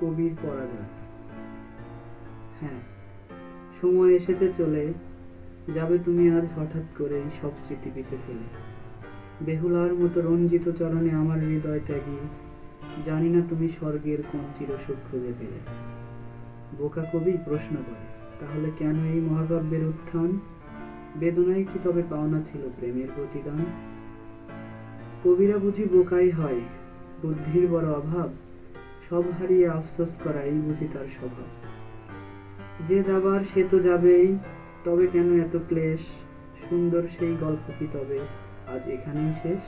কবির পরাজয় হ্যাঁ সময় এসেছে চলে, যাবে তুমি আজ হঠাৎ করে সব স্মৃতি পিছে ফেলে। বেহুলার মতো রঞ্জিত চরণে আমার হৃদয় ত্যাগী, জানি না তুমি স্বর্গের কোন চিরসুখ খুঁজে পেলে। বোকা কবি প্রশ্ন করে, তাহলে কেন এই মহাকাব্যের উত্থান? বেদনায় কি তবে পাওনা ছিল প্রেমের প্রতিদান? কবিরা বুঝি বোকাই হয়, বুদ্ধির বড় অভাব সব হারিয়ে আফসোস করাই বুঝি তার স্বভাব। যে যাবার সে তো যাবেই, তবে কেন এত ক্লেশ? সুন্দর সেই গল্প কি তবে? আজ এখানেই শেষ।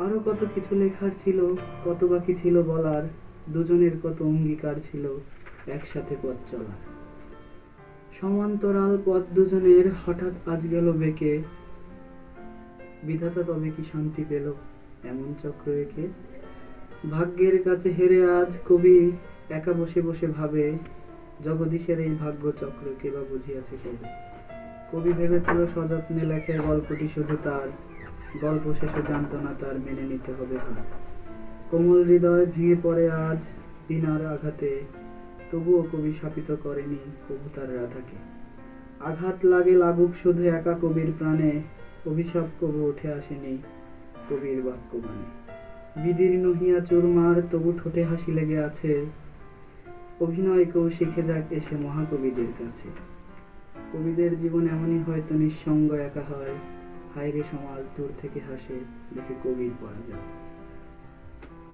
আরও কত কিছু লেখার ছিল, কত বাকি ছিল বলার, দুজনের কত অঙ্গীকার ছিল একসাথে পথ চলার। সমান্তরাল পথ দুজনের হঠাৎ আজ গেল বেঁকে। বিধাতা তবে কি শান্তি পেল এমন চক্র এঁকে ভাগ্যের কাছে হেরে আজ কবি একা বসে বসে ভাবে, জগদীশের এই ভাগ্য চক্র কে বা বুঝিয়াছে কবি। কবি ভেবেছিল সযত্নে লেখে গল্পটি শুধু তার, গল্প শেষে জানতো না তার মেনে নিতে হবে হার। কোমল হৃদয় ভেঙে পড়ে আজ বিনার আঘাতে, তবুও কবি শাপিত করেনি কবু তার রাধাকে। আঘাত লাগে লাগুক শুধু একা কবির প্রাণে, অভিশাপ কবু উঠে আসেনি কবির বাক্য মানে বিদীর্ণ হিয়া চুরমার তবু ঠোঁটে হাসি লেগে আছে। অভিনয় কেউ শিখে যাক এসে মহাকবিদের কাছে। কবিদের জীবন এমনই হয়তো নিঃসঙ্গ একা হয়। হায়রে সমাজ, দূর থেকে হাসে দেখে কবির পরাজয়।